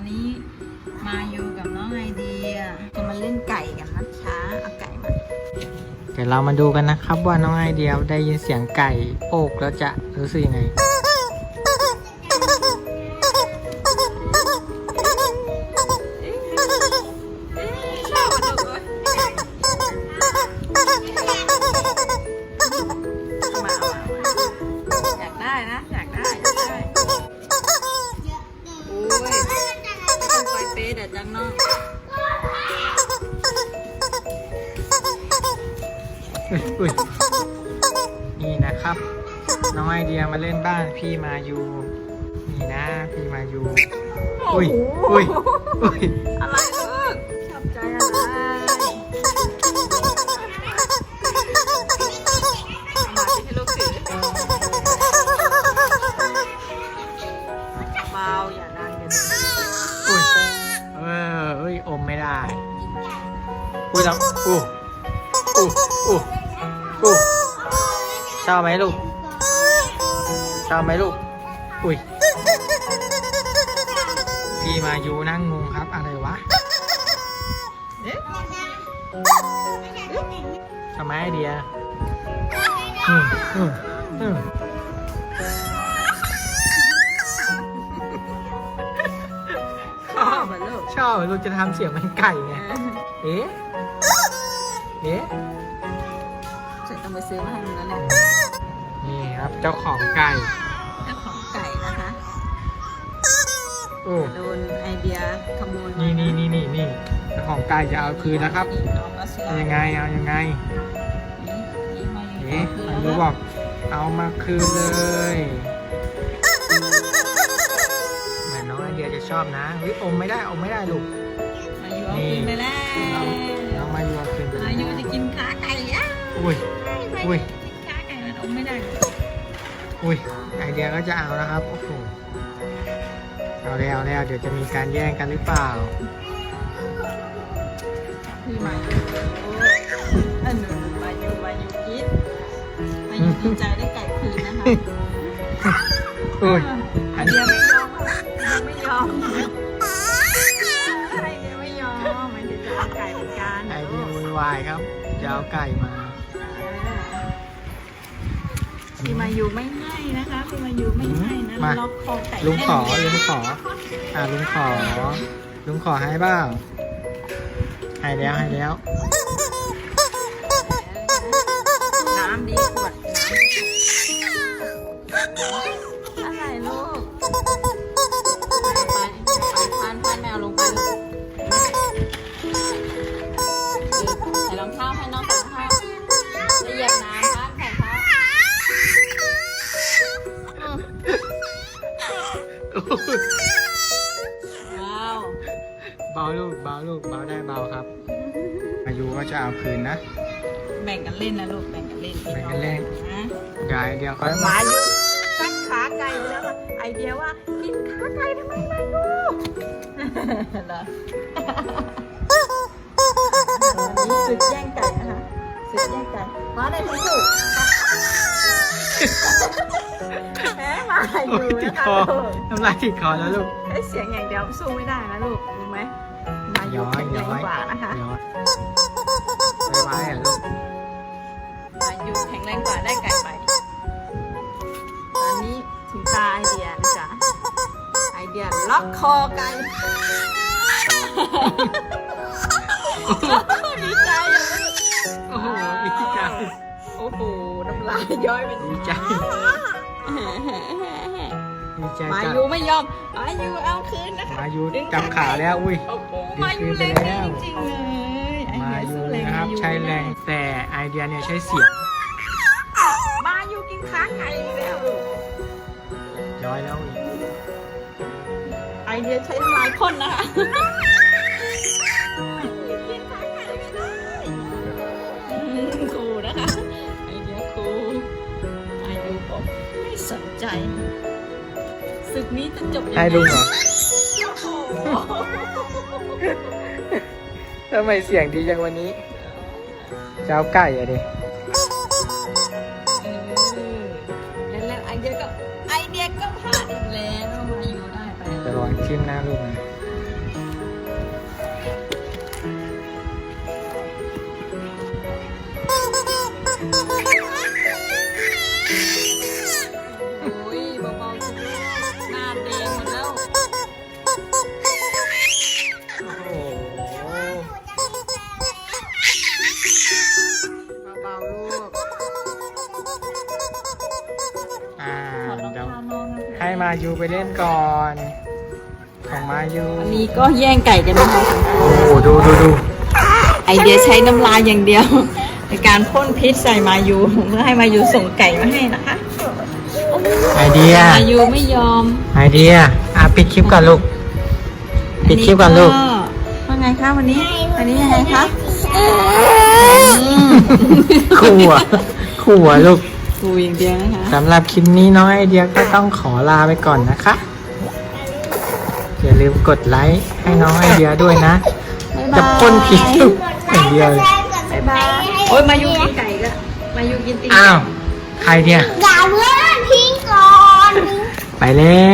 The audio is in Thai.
อนนี้มาอยู่กับน้องไอเดีย จะมาเล่นไก่กันนะคะเอาไก่มา เดี๋ยวเรามาดูกันนะครับว่าน้องไอเดียได้ยินเสียงไก่โอกแล้วจะรู้สึกยังไง อยากได้นะ อยากได้ เป๊ะเดี๋ยวจังน้องอุ๊ยอุ๊ยนี่นะครับ น้องไอเดียมาเล่นบ้านพี่มายูนี่นะพี่มายูอุ้ยอุ้ยอุ้ยอะไรลูกชอบใจอะไรเอามาให้ลูกถือเบาอย่า อุ้ยแล้วอู้อู้อู้อู้ชอบไหมลูกชอบไหมลูก อุ้ย พี่มาอยู่นั่งงงครับอะไรวะ เอ๊ะทำไมไอเดียอืมอืมอืม ชอบลูกจะทำเสียงเหมันไก่ไง เอ๊ะ เอ๊ะฉันต้องไปซื้อมาให้มึงแล้วแหละนี่ครับเจ้าของไก่เจ้าของไก่นะคะโอ้โดนไอเดียขโมยนี่นี่นี่นี่นี่เจ้าของไก่จะเอาคืนนะครับน้องก็เชื่อเอายังไงเอายังไงนี่มาอยู่เอ๊ะคืนมันแล้วรู้นะบอกเอามาคืนเลย ชอบนะเฮ้ยอมไม่ได้อมไม่ได้ลูกมาอยู่เอาคืนไปแล้วน้องมาอยู่เอาคืนไปมาอยู่จะกินขาไก่อะอุ้ยอุ้ยกินขาไก่มันอมไม่ได้เลยอุ้ยไอเดียก็จะเอานะครับโอ้โหเอาแล้วเอาแล้วเดี๋ยวจะมีการแย่งกันหรือเปล่าพี่มาอยู่โอ้ยอันหนึ่งมาอยู่มาอยู่กินมาอยู่ดีใจได้ไก่คืนนะคะอุ้ย วุ่นวายครับ จะเอาไก่มาพี่มาอยู่ไม่ให้นะคะพี่มาอยู่ไม่ให้นะมาล็อกคอไก่ลุงขอแน่นลุงขอ อ่าลุงขอ ลุงขอให้บ้างให้แล้วให้แล้ว น้ำดีขวดน้ำ ลูกเบาลูกเบาได้เบาครับ อายุก็จะเอาคืนนะ แบ่งกันเล่นนะลูก แบ่งกันเล่นพี่แบ่งน้กัอนงเล่น นะยายเดียวค่อยหมามาอยู่ตั้งขาไก่ไปแล้วค่ะไอเดียว่ากินขาไก่ทำไมไม่รู้เหรอวันนี้ศึกแย่งไก่นะคะศึกแย่งไก่มาได้ที่สุดแพ้มาอโอ้ยู่ยติดนะคะคอลูกน้ำลายติดคอแล้วลูกใช้เสียงอย่างเดียวสู้ไม่ได้นะลูกรู้ไหม มาอยู่ย้อยแข็งแรย้งอยกว่านะคะย้อยไม่ไหวอะลูกมาอยู่แข็งแรงกว่าได้ไก่ไป ตอนนี้ถึงตาไอเดียนะจ๊ะไอเดียล็อกคอไก่ดีใจอย่างนี้โอ้โหดีใจโอ้โหน้ำลายย้อยเป็นดีใจ ดีใจมาจัดยูไม่ยอม มายูเอาคืนนะคะมายุจับขาแล้วอุ้ย โอ้โหมายูแรงจริงๆเลยไอมาเดียยุสู้แรงนะครับมายูใช้แรงแต่ไอเดียเนี่ยใช้เสียงมายูกินขาไก่อีกแล้วย้อยแล้วอีกไอเดียใช้น้ำลายพ่นนะคะกินขาไก่ไม่ได้อืมครูนะคะ ไอเดียครูอายุบอกไม่สนใจ ศึกนี้จะจบยังไงให้ลุงเหรอโอ้โหทำไมเสียงดีจังวันนี้เจ้าไก่อะดิ เออแล้วไอเดียก็ไอเดียก็พลาดอีกแล้วมาอยู่ได้ไป จะลองชิมหน้าลูกนะ มายูไปเล่นก่อนของมายูอันนี้ก็แย่งไก่กันนะคะโอ้โหดูดูดูไอเดียใช้น้ำลายอย่างเดียว ในการพ่นพิษใส่มายูเพื่อให้มายูส่งไก่มาให้นะคะไอเดียมายูไม่ยอมไอเดียอะปิดคลิปก่อนลูกปิดคลิปก่อนลูกว่าไงคะวันนี้วันนี้ยังไงคะขู่อะขู่อะลูก กูอย่างเดียวนะคะสำหรับคลิปนี้น้องไอเดียก็ต้องขอลาไปก่อนนะคะ อย่าลืมกดไลค์ให้น้องไอเดียด้วยนะ จะพ่นพิษลูกอย่างเดียวเลยบ๊ายบายโอ้ยมายูกินไก่ก็มายูกินตีนไก่อ้าว ใครเนี่ยอย่าเพื่อนทิ้งก่อน ไปแล้